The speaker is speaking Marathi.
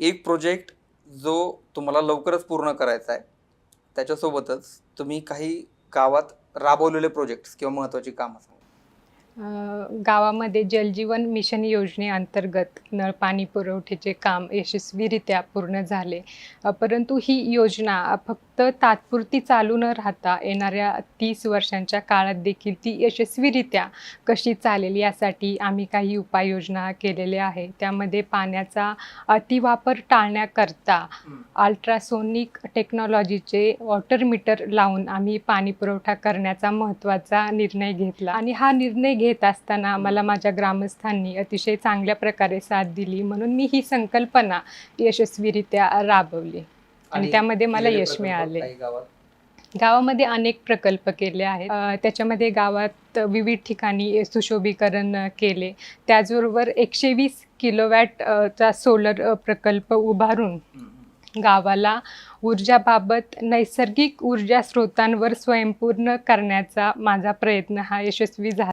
एक प्रोजेक्ट जो तुम्हाला लवकरच पूर्ण करायचा आहे त्याच्यासोबतच तुम्ही काही गावात राबवलेले प्रोजेक्ट्स किंवा महत्त्वाची कामं सांगा. गावामध्ये जलजीवन मिशन योजनेअंतर्गत नळ पाणी पुरवठ्याचे काम यशस्वीरित्या पूर्ण झाले. परंतु ही योजना फक्त तात्पुरती चालू न राहता येणाऱ्या तीस वर्षांच्या काळात देखील ती यशस्वीरित्या कशी चालेल यासाठी आम्ही काही उपाययोजना केलेल्या आहे त्यामध्ये पाण्याचा अतिवापर टाळण्याकरता अल्ट्रासोनिक टेक्नॉलॉजीचे वॉटर मीटर लावून आम्ही पाणी पुरवठा करण्याचा महत्त्वाचा निर्णय घेतला. आणि हा निर्णय घेत असताना मला माझ्या ग्रामस्थांनी अतिशय चांगल्या प्रकारे साथ दिली म्हणून मी ही संकल्पना यशस्वीरित्या राबवली. आणि त्यामध्ये मला यश मिळाले. गावामध्ये अनेक प्रकल्प केले आहेत. त्याच्यामध्ये गावात विविध ठिकाणी सुशोभीकरण केले. त्याचबरोबर एकशे वीस किलोवॅट अ, चा सोलर प्रकल्प उभारून. गावाला ऊर्जाबाबत नैसर्गिक ऊर्जा स्रोतांवर स्वयंपूर्ण करण्याचा माझा प्रयत्न हा यशस्वी झाला